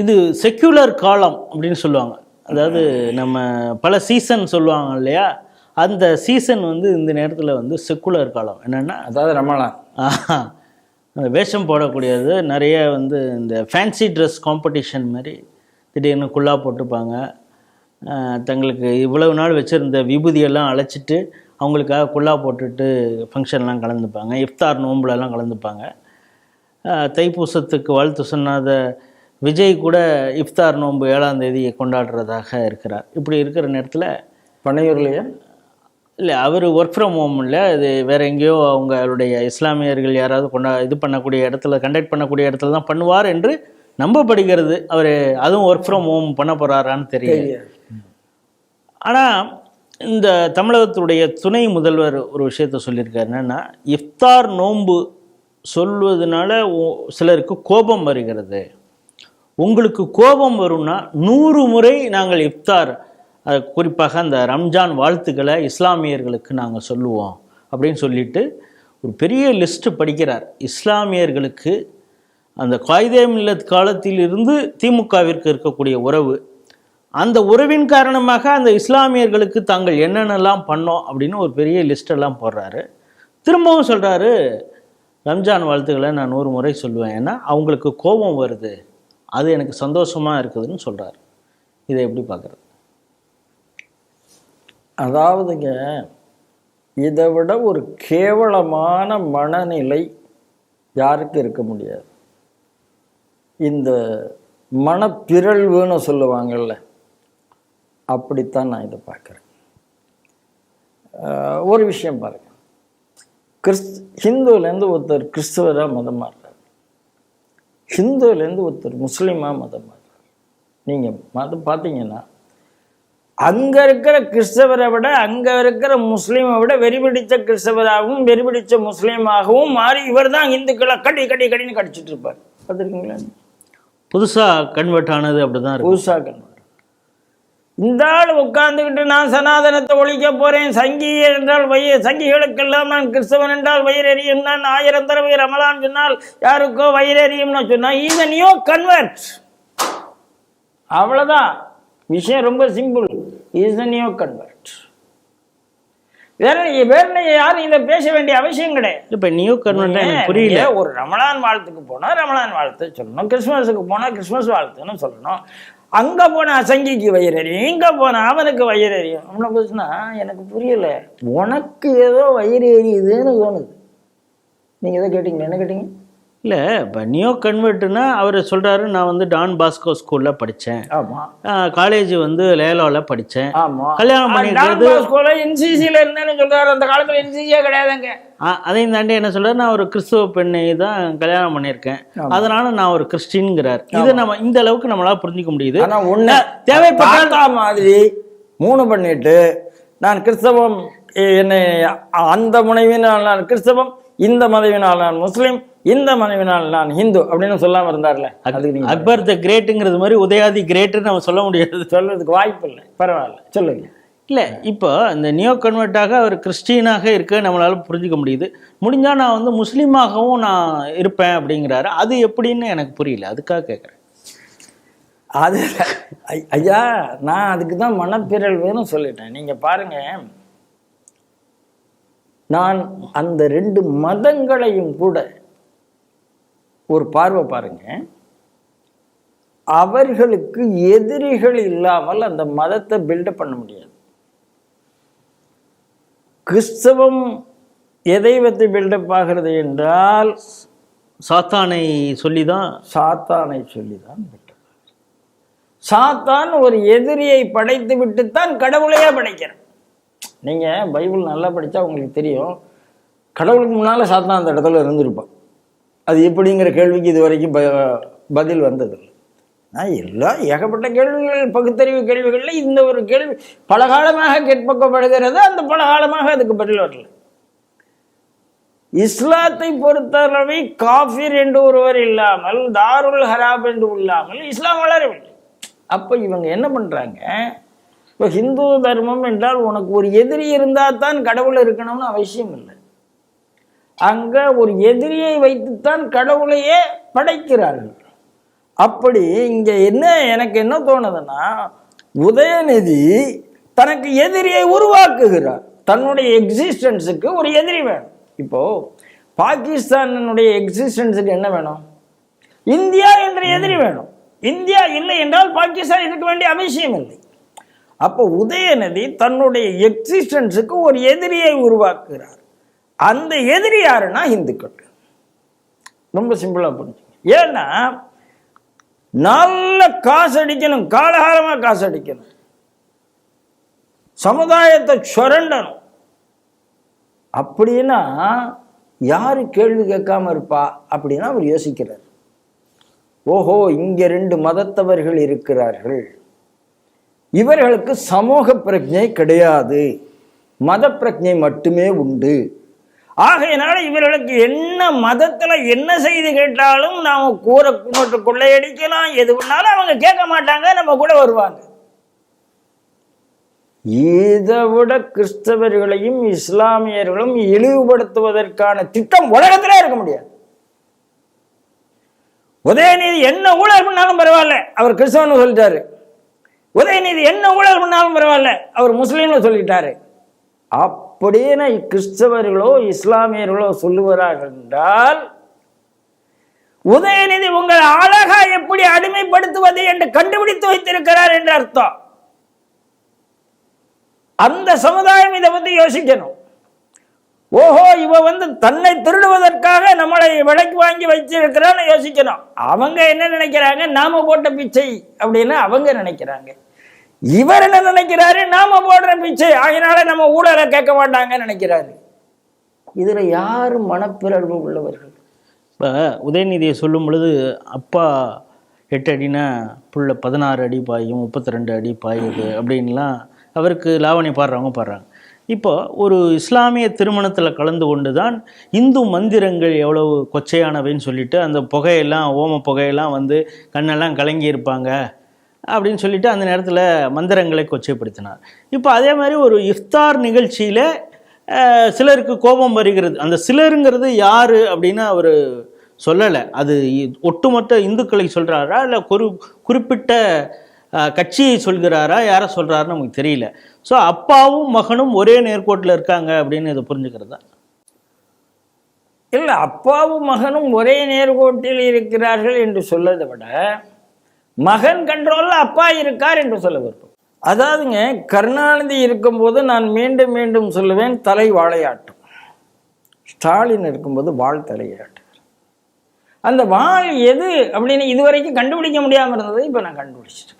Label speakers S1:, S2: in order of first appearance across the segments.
S1: இது செக்யூலர் காலம் அப்படின்னு சொல்லுவாங்க. அதாவது நம்ம பல சீசன் சொல்லுவாங்க இல்லையா? அந்த சீசன் வந்து இந்த நேரத்தில் வந்து செக்குலர் காலம் என்னென்னா
S2: அதாவது ரமலான்.
S1: அந்த வேஷம் போடக்கூடியது. நிறைய வந்து இந்த ஃபேன்சி ட்ரெஸ் காம்படிஷன் மாதிரி திடீர்னு குல்லா போட்டுப்பாங்க தங்களுக்கு இவ்வளவு நாள் வச்சுருந்த விபூதியெல்லாம் அழைச்சிட்டு அவங்களுக்காக குல்லா போட்டுட்டு ஃபங்க்ஷன்லாம் கலந்துப்பாங்க. இஃப்தார் நோம்புலலாம் கலந்துப்பாங்க. தைப்பூசத்துக்கு வாழ்த்து சொன்னாத விஜய் கூட இஃப்தார் நோன்பு ஏழாம் தேதி கொண்டாடுறதாக இருக்கிறார். இப்படி இருக்கிற நேரத்தில்
S2: பனையூர்லையா?
S1: இல்லை அவர் ஒர்க் ஃப்ரம் ஹோம் இல்லை அது வேற எங்கேயோ அவங்களுடைய இஸ்லாமியர்கள் யாராவது கொண்டா இது பண்ணக்கூடிய இடத்துல கண்டக்ட் பண்ணக்கூடிய இடத்துல தான் பண்ணுவார் என்று நம்பப்படுகிறது. அவர் அதுவும் ஒர்க் ஃப்ரம் ஹோம் பண்ண போகிறாரான்னு தெரியல. ஆனால் இந்த தமிழகத்துடைய துணை முதல்வர் ஒரு விஷயத்த சொல்லியிருக்காரு. என்னன்னா இஃப்தார் நோன்பு சொல்வதனால சிலருக்கு கோபம் வருகிறது. உங்களுக்கு கோபம் வரும்னா நூறு முறை நாங்கள் இப்தார் குறிப்பாக அந்த ரம்ஜான் வாழ்த்துக்களை இஸ்லாமியர்களுக்கு நாங்கள் சொல்லுவோம் அப்படின்னு சொல்லிட்டு ஒரு பெரிய லிஸ்ட்டு படிக்கிறார். இஸ்லாமியர்களுக்கு அந்த காயிதே மில்லத் காலத்திலிருந்து திமுகவிற்கு இருக்கக்கூடிய உறவு அந்த உறவின் காரணமாக அந்த இஸ்லாமியர்களுக்கு தாங்கள் என்னென்னலாம் பண்ணோம் அப்படின்னு ஒரு பெரிய லிஸ்டெல்லாம் போடுறாரு. திரும்பவும் சொல்கிறாரு ரம்ஜான் வாழ்த்துக்களை நான் நூறு முறை சொல்லுவேன். ஏன்னா அவங்களுக்கு கோபம் வருது. அது எனக்கு சந்தோஷமாக இருக்குதுன்னு சொல்கிறார் இதை எப்படி பார்க்குறது?
S2: அதாவதுங்க இதை விட ஒரு கேவலமான மனநிலை யாருக்கு இருக்க முடியாது. இந்த மனப்பிரழ்வுன்னு சொல்லுவாங்கல்ல அப்படித்தான் நான் இதை பார்க்குறேன். ஒரு விஷயம் பாருங்கள் கிறிஸ் ஹிந்துவிலேருந்து ஒருத்தர் கிறிஸ்துவராக மதமாக மாறுறார் ஹிந்துவிலேருந்து ஒருத்தர் முஸ்லீமாக மதம் மாறுறார் நீங்கள் மதம் பார்த்தீங்கன்னா அங்க இருக்கிற கிறிஸ்தவரை விட அங்க இருக்கிற முஸ்லீமை விட வெறிபிடிச்ச கிறிஸ்தவராகவும் வெறிபிடிச்ச முஸ்லீமாகவும் மாறி இவர் தான் இந்துக்களை கடி கடி கடின்னு கடிச்சிட்டு இருப்பார். பார்த்துருக்கீங்களா?
S1: புதுசாக கன்வெர்ட் ஆனது அப்படி தான் இருக்கும்
S2: புதுசா கண்வர் இந்த ஆள் உட்கார்ந்துக்கிட்டு நான் சனாதனத்தை ஒழிக்க போறேன். சங்கி என்றால் வய சங்கிகளுக்கெல்லாம் நான் கிறிஸ்தவன் என்றால் வயிறறியும் நான் ஆயிரம் தடவை ரமலான் சொன்னால் யாருக்கோ வயிறறியும்னு சொன்னா ஈவன் யோ கன்வெர்ட் அவ்வளவுதான். விஷயம் ரொம்ப சிம்பிள் ஈசன் யோ கன்வெர்ட் வேற வேற யாரும் இதை பேச வேண்டிய அவசியம் கிடையாது.
S1: இப்போ நியூ கன்வெர்ட் புரியல.
S2: ஒரு ரமலான் வாழ்த்துக்கு போனா ரமலான் வாழ்த்து சொல்லணும். கிறிஸ்மஸுக்கு போனா கிறிஸ்மஸ் வாழ்த்துன்னு சொல்லணும். அங்க அசங்கிக்கு வயிறு அறியும் இங்க போன அவனுக்கு வயிறு அறியும் அவனை போச்சுன்னா எனக்கு புரியல. உனக்கு ஏதோ வயிறு எரியுதுன்னு தோணுது. நீங்க ஏதோ கேட்டிங்களா? என்ன கேட்டீங்க?
S1: இல்லை இப்போ நியூ கன்வெர்ட்னா அவர் சொல்கிறாரு நான் வந்து டான் பாஸ்கோ ஸ்கூலில் படித்தேன்
S2: ஆமா.
S1: காலேஜ் வந்து லேலாவில் படித்தேன்
S2: ஆமா.
S1: கல்யாணம் பண்ணிக்கிறது
S2: என்சிசில இருந்தேன்னு சொல்றாரு. அந்த காலத்துல என்சிசியே கிடையாதுங்க.
S1: அதையும் தாண்டி என்ன சொல்றாரு நான் ஒரு கிறிஸ்துவ பெண்ணை தான் கல்யாணம் பண்ணியிருக்கேன். அதனால நான் ஒரு கிறிஸ்டின்ங்கிறார். இது நம்ம இந்த அளவுக்கு நம்மளால புரிஞ்சுக்க முடியுது.
S2: ஆனா ஒண்ணு
S1: தேவைப்பட்டால்
S2: தாத்தா மாதிரி மூணு பண்ணிட்டு நான் கிறிஸ்தவம் என்னை அந்த முனைவினால் நான் கிறிஸ்தவம் இந்த மனைவினால் நான் முஸ்லீம் இந்த மனைவினால் நான் ஹிந்து அப்படின்னு சொல்லாம இருந்தார்ல அதுக்கு
S1: அக்பர் த கிரேட்டுங்கிறது மாதிரி உதயாதி கிரேட்டுன்னு நம்ம சொல்ல முடியாது.
S2: சொல்றதுக்கு வாய்ப்பு இல்லை. பரவாயில்ல. சொல்லுங்க.
S1: இல்லை இப்போ இந்த நியோ கன்வெர்ட்டாக அவர் கிறிஸ்டியனாக இருக்க நம்மளால புரிஞ்சுக்க முடியுது. முடிஞ்சா நான் வந்து முஸ்லீமாகவும் நான் இருப்பேன் அப்படிங்கிறாரு. அது எப்படின்னு எனக்கு புரியல. அதுக்காக கேட்குறேன்
S2: அது ஐயா நான் அதுக்கு தான் மனப்பிறழ்வுன்னு சொல்லிட்டேன். நீங்க பாருங்க. நான் அந்த ரெண்டு மதங்களையும் கூட ஒரு பார்வை பாருங்க. அவர்களுக்கு எதிரிகள் இல்லாமல் அந்த மதத்தை பில்டப் பண்ண முடியாது. கிறிஸ்தவம் எதை வைத்து பில்டப் ஆகிறது என்றால்
S1: சாத்தானை சொல்லி தான்
S2: சாத்தானை சொல்லிதான் பில்டப் சாத்தான் ஒரு எதிரியை படைத்து விட்டுத்தான் கடவுளையே படைக்கிறான். நீங்கள் பைபிள் நல்லா படித்தா உங்களுக்கு தெரியும். கடவுளுக்கு முன்னால் சாத்தான் அந்த இடத்துல இருந்திருப்பான். அது எப்படிங்கிற கேள்விக்கு இது வரைக்கும் ப- பதில் வந்ததில்லை. நான் எல்லா ஏகப்பட்ட கேள்விகள் பகுத்தறிவு கேள்விகளில் இந்த ஒரு கேள்வி பல காலமாக கேட்பக்கப்படுகிறது அந்த பல காலமாக அதுக்கு பதில் வரல. இஸ்லாத்தை பொறுத்தளவை காஃபிர் என்று ஒருவர் இல்லாமல் தாருல் ஹராப் என்று இல்லாமல் இஸ்லாம் வளரவில்லை. அப்போ இவங்க என்ன பண்ணுறாங்க இப்போ ஹிந்து தர்மம் என்றால் உனக்கு ஒரு எதிரி இருந்தால் தான் கடவுள் இருக்கணும்னு அவசியம் இல்லை. அங்கே ஒரு எதிரியை வைத்துத்தான் கடவுளையே படைக்கிறார்கள். அப்படி இங்கே என்ன எனக்கு என்ன தோணுதுன்னா உதயநிதி தனக்கு எதிரியை உருவாக்குகிறார். தன்னுடைய எக்ஸிஸ்டன்ஸுக்கு ஒரு எதிரி வேணும். இப்போ பாகிஸ்தானுடைய எக்ஸிஸ்டன்ஸுக்கு என்ன வேணும்? இந்தியா என்ற எதிரி வேணும். இந்தியா இல்லை என்றால் பாகிஸ்தான் இருக்க வேண்டிய அவசியம் இல்லை. அப்போ உதயநிதி தன்னுடைய எக்ஸிஸ்டன்ஸுக்கு ஒரு எதிரியை உருவாக்குகிறார். அந்த எதிரி யாருன்னா இந்துக்கள். ரொம்ப சிம்பிளாக புரிஞ்சுங்க. ஏன்னா நல்ல காசு அடிக்கணும் காலகாலமாக காசு அடிக்கணும். சமுதாயத்தை சுரண்டணும். அப்படின்னா யாரு கேள்வி கேட்காம இருப்பா? அப்படின்னா அவர் யோசிக்கிறார். ஓஹோ இங்க ரெண்டு மதத்தவர்கள் இருக்கிறார்கள். இவர்களுக்கு சமூக பிரஜை கிடையாது. மத பிரஜை மட்டுமே உண்டு. ஆகையினால இவர்களுக்கு என்ன மதத்துல என்ன செய்தி கேட்டாலும் நாம கூற குமட்டு கொள்ளையடிக்கலாம் எது பண்ணாலும் அவங்க கேட்க மாட்டாங்க நம்ம கூட வருவாங்க. இதை விட கிறிஸ்தவர்களையும் இஸ்லாமியர்களும் இழிவுபடுத்துவதற்கான திட்டம் உலகத்திலே இருக்க முடியாது. உதயநிதி என்ன ஊழல் பண்ணாலும் பரவாயில்ல. அவர் கிறிஸ்தவன் சொல்லிட்டாரு. உதயநிதி என்ன ஊழல் பண்ணாலும் பரவாயில்ல. அவர் முஸ்லீம்னு சொல்லிட்டாரு. அப்படின்னு கிறிஸ்தவர்களோ இஸ்லாமியர்களோ சொல்லுவார்கள் என்றால் உதயநிதி உங்கள் அழகா எப்படி அடிமைப்படுத்துவது என்று கண்டுபிடித்து வைத்திருக்கிறார் என்று அர்த்தம். அந்த சமுதாயம் இதை பத்தி யோசிக்கணும். ஓஹோ இவ வந்து தன்னை திருடுவதற்காக நம்மளை விலைக்கு வாங்கி வச்சிருக்கிறான்னு யோசிக்கணும். அவங்க என்ன நினைக்கிறாங்க? நாம போட்ட பிச்சை அப்படின்னு அவங்க நினைக்கிறாங்க. இவர் என்ன நினைக்கிறாரு? நாம போடுற பிச்சை. ஆகினால நம்ம ஊழலை கேட்க மாட்டாங்கன்னு நினைக்கிறாரு. இதுல யாரும் மனப்பிறழ்வு உள்ளவர்கள்?
S1: இப்போ உதயநிதியை சொல்லும் பொழுது அப்பா எட்டு அடினா புள்ள பதினாறு அடி பாயும் முப்பத்தி ரெண்டு அடி பாயுது அப்படின்லாம் அவருக்கு லாவணி பாடுறவங்க பாடுறாங்க. இப்போ ஒரு இஸ்லாமிய திருமணத்தில் கலந்து கொண்டு தான் இந்து மந்திரங்கள் எவ்வளவு கொச்சையானவைன்னு சொல்லிட்டு அந்த புகையெல்லாம் ஓம புகையெல்லாம் வந்து கண்ணெல்லாம் கலங்கி இருப்பாங்க அப்படின்னு சொல்லிட்டு அந்த நேரத்தில் மந்திரங்களை கொச்சைப்படுத்தினார். இப்போ அதே மாதிரி ஒரு இஃப்தார் நிகழ்ச்சியில் சிலருக்கு கோபம் வருகிறது. அந்த சிலருங்கிறது யார் அப்படின்னு அவர் சொல்லலை. அது ஒட்டுமொத்த இந்துக்களை சொல்கிறாரா இல்லை குறி குறிப்பிட்ட கட்சியை சொல்கிறாரா யாரை சொல்கிறாருன்னு நமக்கு தெரியல. ஸோ அப்பாவும் மகனும் ஒரே நேர்கோட்டில் இருக்காங்க அப்படின்னு இதை புரிஞ்சுக்கிறதா?
S2: இல்லை அப்பாவும் மகனும் ஒரே நேர்கோட்டில் இருக்கிறார்கள் என்று சொல்லதை விட மகன் கண்ட்ரோலில் அப்பா இருக்கார் என்று சொல்ல விருப்பம். அதாவதுங்க கருணாநிதி இருக்கும்போது நான் மீண்டும் மீண்டும் சொல்லுவேன் தலை வாழையாட்டும். ஸ்டாலின் இருக்கும்போது வாழ் தலையாட்டு. அந்த வாழ் எது அப்படின்னு இதுவரைக்கும் கண்டுபிடிக்க முடியாமல் இருந்ததை இப்போ நான் கண்டுபிடிச்சிட்டேன்.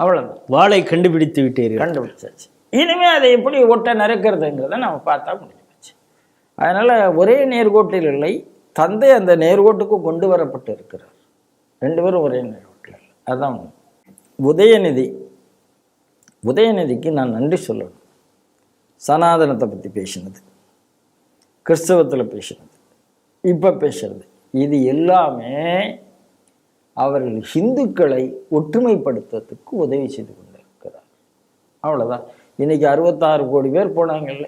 S2: அவ்வளவுதான்.
S1: வாளை கண்டுபிடித்து விட்டீர்கள்.
S2: கண்டுபிடிச்சாச்சு. இனிமே அதை எப்படி ஒட்ட நறுக்கிறதுங்கிறத நம்ம பார்த்தா முடிஞ்சு போச்சு அதனால ஒரே நேர்கோட்டில் இல்லை தந்தை அந்த நேர்கோட்டுக்கு கொண்டு வரப்பட்டு இருக்கிறார் ரெண்டு பேரும் ஒரே நேர்கோட்டில் இல்லை. அதான் உண்மை. உதயநிதி உதயநிதிக்கு நான் நன்றி சொல்லணும். சனாதனத்தை பற்றி பேசினது கிறிஸ்தவத்தில் பேசினது இப்போ பேசுறது. இது எல்லாமே அவர்கள் ஹிந்துக்களை ஒற்றுமைப்படுத்துறதுக்கு உதவி செய்து கொண்டிருக்கிறார். அவ்வளோதான் இன்னைக்கு அறுபத்தாறு கோடி பேர் போனாங்கல்ல.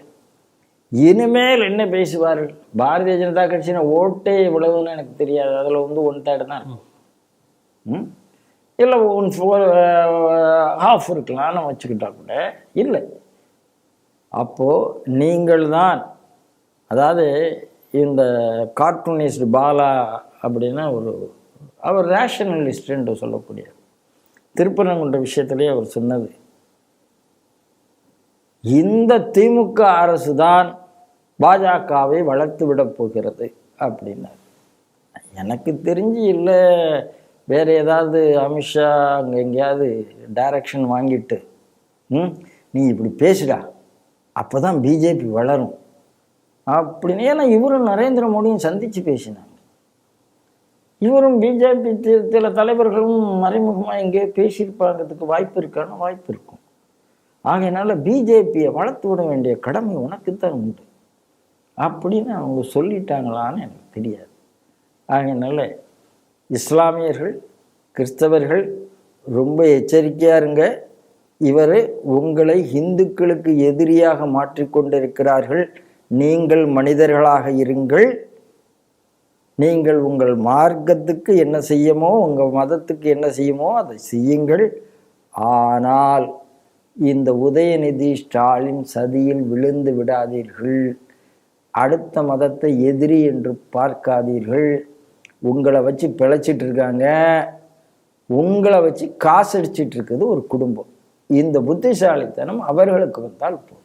S2: இனிமேல் என்ன பேசுவார்கள்? பாரதிய ஜனதா கட்சியின ஓட்டே இவ்வளவுன்னு எனக்கு தெரியாது. அதில் வந்து ஒன் தேர்டு தான். ம்? இல்லை ஒன் ஃபோர் ஹாஃப் இருக்கலாம்னு வச்சுக்கிட்டா கூட. இல்லை. அப்போது நீங்கள் தான் அதாவது இந்த கார்ட்டூனிஸ்ட் பாலா அப்படின்னா ஒரு அவர் ரேஷனலிஸ்ட் என்று சொல்லக்கூடிய திருப்பரங்குன்ற விஷயத்திலே அவர் சொன்னது. இந்த திமுக அரசு தான் பாஜகவை வளர்த்து விடப் போகிறது அப்படின்னார். எனக்கு தெரிஞ்சு இல்லை. வேற ஏதாவது அமித்ஷா அங்கே எங்கேயாவது டைரக்ஷன் வாங்கிட்டு ம் நீ இப்படி பேசுடா அப்போ தான் பிஜேபி வளரும். அப்படின்னு ஏன்னா இவரும் நரேந்திர மோடியும் சந்தித்து பேசினாங்க இவரும் பிஜேபி சில தலைவர்களும் மறைமுகமாக எங்கேயோ பேசியிருப்பாங்கிறதுக்கு வாய்ப்பு இருக்கான வாய்ப்பு இருக்கும். ஆகையினால பிஜேபியை வளர்த்து விட வேண்டிய கடமை உனக்கு தான் உண்டு. அப்படின்னு அவங்க சொல்லிட்டாங்களான்னு எனக்கு தெரியாது. ஆகையினால இஸ்லாமியர்கள் கிறிஸ்தவர்கள் ரொம்ப எச்சரிக்கையாக இருங்க. இவர் உங்களை இந்துக்களுக்கு எதிரியாக மாற்றிக்கொண்டிருக்கிறார்கள். நீங்கள் மனிதர்களாக இருங்கள். நீங்கள் உங்கள் மார்க்கத்துக்கு என்ன செய்யுமோ உங்கள் மதத்துக்கு என்ன செய்யுமோ அதை செய்யுங்கள். ஆனால் இந்த உதயநிதி ஸ்டாலின் சதியில் விழுந்து விடாதீர்கள். அடுத்த மதத்தை எதிரி என்று பார்க்காதீர்கள். உங்களை வச்சு பிழைச்சிட்டு இருக்காங்க. உங்களை வச்சு காசடிச்சிட்டு இருக்குது ஒரு குடும்பம். இந்த புத்திசாலித்தனம் அவர்களுக்கு வந்தால் போதும்.